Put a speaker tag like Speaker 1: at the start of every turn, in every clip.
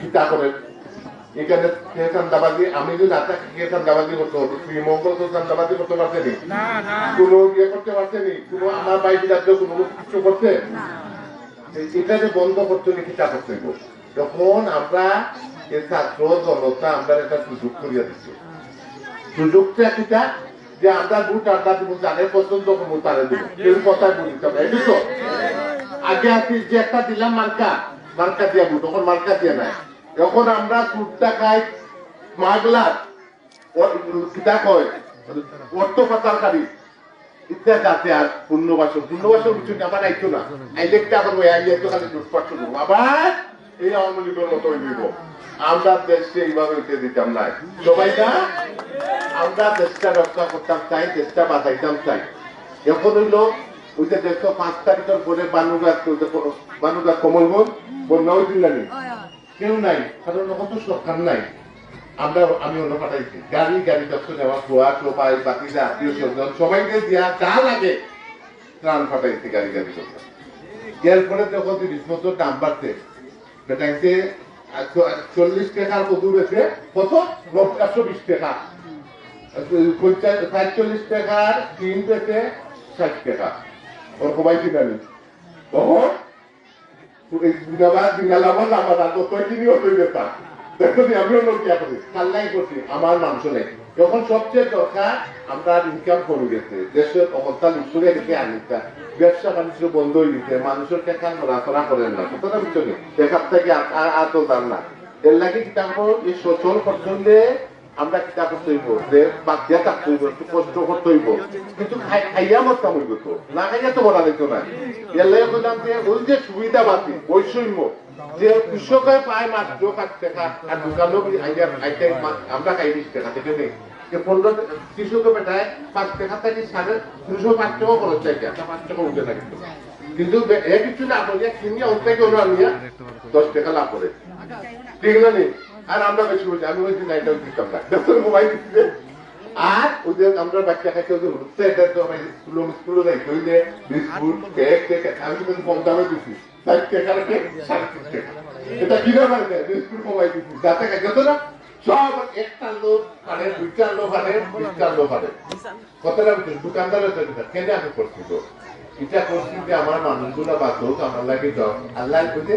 Speaker 1: কিতা করেন এখানে আমি যদি করতে হতো চান্দাবাজি করতে পারতেনি কোনো ইয়ে করতে পারতেনি কোনো আমার বাইক রাজ্য কোনো কিছু করতে? এটা যে বন্ধ করতে হলে কিতা করতে হইব তখন আমরা এই ছাত্র জনতা আমরা একটা সুযোগ করিয়া দিচ্ছি। সুযোগটা কিটা? যে আমরা বুট আড্ডা দিব জানে পছন্দ করব তারে দিব। কেউ কথা বলি তবে আগে আছি যে একটা দিলাম মার্কা মার্কা দিয়া বুট তখন মার্কা দিয়া নাই। এখন আমরা সুটটা খাই মাগলার কিছু না? আমরা দেশকে এইভাবে দিতাম না? আমরা দেশটা রক্ষা করতাম চাই বাঁচাইতাম চাই। এখন হইল, ওই যে পাঁচ তারিখের পরে বানুগাছ বানুগাছ কমলগঞ্জ বন্যা হয়েছিল নি? কেউ নাই কারণ ওখান তো সরকার নাই? আমরা, আমি অন্য পাঠাইছি। গাড়ি গাড়ি যত নেওয়া, খোয়া টোপাই বাতিদা আত্মীয় স্বজন, সবাইকে দিয়া যা লাগে ত্রাণ পাঠাইছি গাড়ি গাড়ি করতে এরপরে যখন তিরিশ বছর দাম বাড়ছে। সেটাকে চল্লিশ টাকার কদু বেছে কত? একশো বিশ টাকা। সাতচল্লিশ টাকার তিন বেছে ষাট টাকা। ওর সবাই কিনা নি তখন আমার সবচেয়ে দরকার, আমরা ইনকাম করে গেছে। দেশের অবস্থা লিখে গেছে আনিতা ব্যবসা বাণিজ্য বন্ধ হয়ে গেছে, মানুষের টাকা নড়াচড়া করেন না। কথা বুঝছ নি? দেখার থেকে আর তো না। এর লাগে কিতাব সচল পছন্দে আমরা কিতাব করতে হইব যে বাদ দিয়া থাকতে একটু কষ্ট করতে হইব কিন্তু খাই- খাইয়া মরতাম হইব তো। না খাইয়া তো মরা যেত না। এর যে, ওই যে সুবিধা বাতি বৈষম্য, যে কৃষকে পায় মাত্র পাঁচ টাকা আর দোকানও আমরা খাই বিশ টাকা থেকে নেই যে পনেরো কৃষকে পাঁচ টাকা থেকে সাড়ে দুশো পাঁচ টাকা খরচ চাই পাঁচ টাকা উঠে কিন্তু এ কিছু না করিয়া কিনিয়া ওর থেকে দশ টাকা লাভ করে ঠিক না নি? আর আমরা বেশি বলছি, আমি বলছি, না এটা দিতাম না। মোবাইল দিচ্ছে আর ওদের আমরা বাচ্চা কাছে ওদের হচ্ছে, এটা তো আমি স্কুলে স্কুলে যাই ওই যে বিস্কুট কেক কেক আমি কিন্তু কম দামে দিচ্ছি টাকা এটা বিস্কুট কমাই দিচ্ছি যাতে না, সব একটা লোক পারে, দুইটা লোক লোক দোকানদার কেন আমি করছি তো এটা করছি যে আমার মানুষগুলো বাঁচুক, আমার লাগে আল্লাহ বুঝে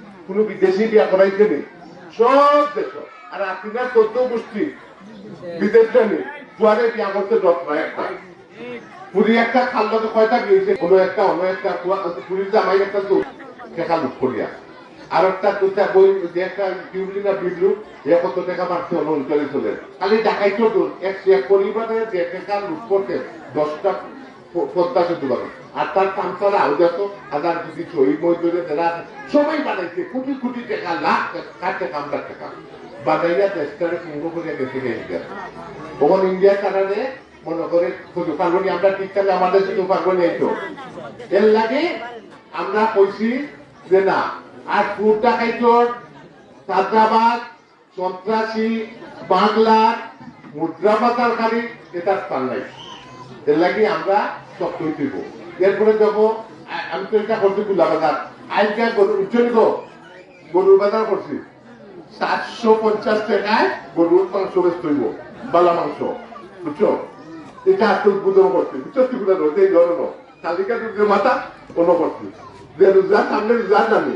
Speaker 1: কোন বিদেশি বিয়া করাইছে নি? সব দেশ আর আপনার চোদ্দ গোষ্ঠী বিদেশ জানি দুয়ারে বিয়া করতে দশ নয় একটা। পুরী একটা খাল্লা তো কয়টা গিয়েছে কোনো একটা, অন্য একটা পুরীর জামাই একটা তো টাকা লুট করিয়া। আর একটা দুটা বই, যে একটা টিউবলি না বিদ্যু এ কত টাকা মারছে অন্য অঞ্চলে চলে। খালি ডাকাই তো এক এক পরিবারে যে টাকা লুট করতে দশটা পদ্মা সেতু আর তার কামসারা হাজার শহীদ সবাই বানাইছে। কোটি কোটি টাকা, লাখ টাকা দেশটারে করে গেছে গেছে তখন ইন্ডিয়ার কারণে মনে করে আমরা ঠিক থাকলে আমাদের শুধু পারবনি এই তো এর লাগে আমরা কইছি যে না, আর পুরটা খাইতর সাদাবাদ, সন্ত্রাসী, বাংলার মুদ্রা পাতারকারী এটা স্থান নাই এর লাগে আমরা তৈরি দিব এরপরে যাব আমি তো এটা করছি গুলা বাজার আজকে গরু উচ্চনি গরুর বাজার করছি। সাতশো পঞ্চাশ টাকায় গরুর মাংস বেচতে হইব, বালা মাংস। বুঝছ? এটা আজকে উদ্বোধন করছি। বুঝছ? ত্রিপুরা রোড এই ধরনের। তালিকা মাথা কোনো করছি। যে রোজার সামনে রোজার নামি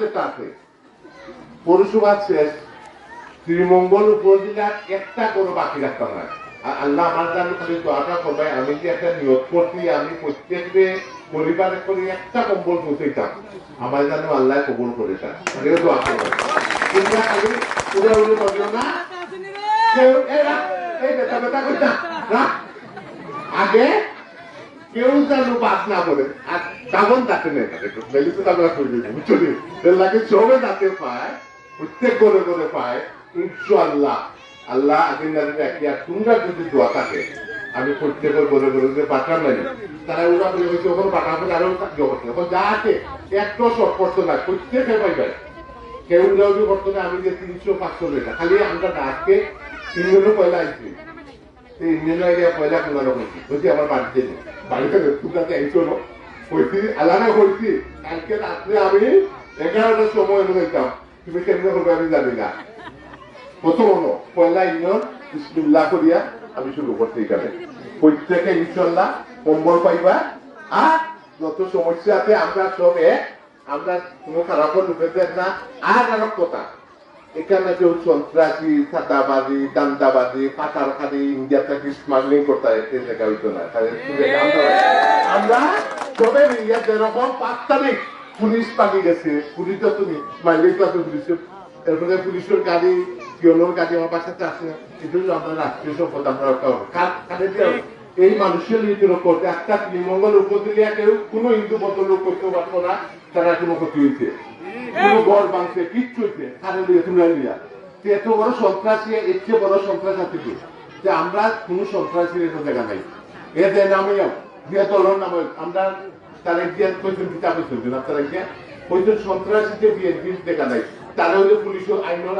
Speaker 1: যেটা আছে পৌরসভা শেষ শ্রীমঙ্গল উপজেলার একটা কোনো বাকি রাখতাম না। আর আল্লাহ আমার জানি খালি দোয়াটা করবে, আমি যে একটা নিয়োগ করছি, আমি প্রত্যেককে পরিবারে করে একটা কম্বল পৌঁছাইতাম আমার জানো আল্লাহ কবুল করে আগে কেউ যেন বাদ না করে আর তো করে দিই বুঝছ নি? এর লাগে সবে যাতে পায়, প্রত্যেক করে করে পায়, ইনশাআল্লাহ। আল্লাহ আদিন নাদিন একই, আর তোমরা যদি দোয়া থাকে, আমি প্রত্যেকের করে করে যে পাঠান নাই, তারা ওরা বলে হয়েছে ওখানে পাঠাবো আরও জগৎ এখন যা আছে একটা সম্পর্ক না প্রত্যেকে পাইবে কেউ যদি বর্তমানে আমি যে তিনশো পাঁচশো টাকা খালি আমরা আজকে তিনজনও পয়লা আইছি। এই আইডিয়া পয়লা কোনো রকম বলছি আমার বাড়িতে বাড়িতে তুই কাছে আইছো না। আলাদা হইছি কালকে রাত্রে আমি এগারোটার সময় যাইতাম তুমি কেমনে করবে আমি জানি না। প্রথম হলো, পয়লা ইউনিয়ন, বিসমিল্লাহ করিয়া আমি শুরু করতে এখানে। প্রত্যেকে ইনশাল্লাহ কম্বল পাইবা। আর যত সমস্যা আছে, আমরা সব এক। আমরা কোনো খারাপ ঢুকেছেন না। আর আর কথা, এখানে কেউ সন্ত্রাসী, সাদাবাজি, দান্দাবাজি পাতারখানি ইন্ডিয়া থেকে স্মাগলিং করতে জায়গা হইতো না। আমরা- সবে ইন্ডিয়া যেরকম পাঁচ তারিখ পুলিশ পালিয়ে গেছে। পুলিশ তুমি এরপরে পুলিশের গাড়ি গাড়ি আমার এটা হলো রাষ্ট্রীয় সম্পদ দিয়ে এই মানুষের উপর একটা উপজেলা কেউ কোনো হিন্দু বদল করতে পারতো না, তারা কোনো ক্ষতি হয়েছে কোনো ঘর ভাঙছে, কিচ্ছু হয়েছে কারে লিয়ে তোমরা লিয়া এত বড় সন্ত্রাসী, এর চেয়ে বড় সন্ত্রাস আছে যে আমরা কোনো সন্ত্রাসীর এত জায়গা নাই। এ যে নামে যে নামে আমরা কইছেন আপনারা গিয়ে কইছেন সন্ত্রাসীতে বিএনপির দেখা হইলে আইনের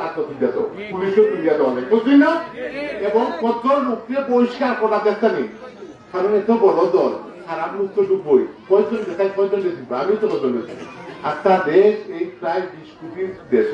Speaker 1: তুলিয়া দেওয়া বুঝলি না? এবং কত লোককে পরিষ্কার করা দেখতে নেই কারণ এত বড় দল খারাপ লোক তো ডুবই কয়জন দেখায়, কয়জন দেখি আমি তো কত আর তার দেশ এই প্রায় বিশ কোটির দেশ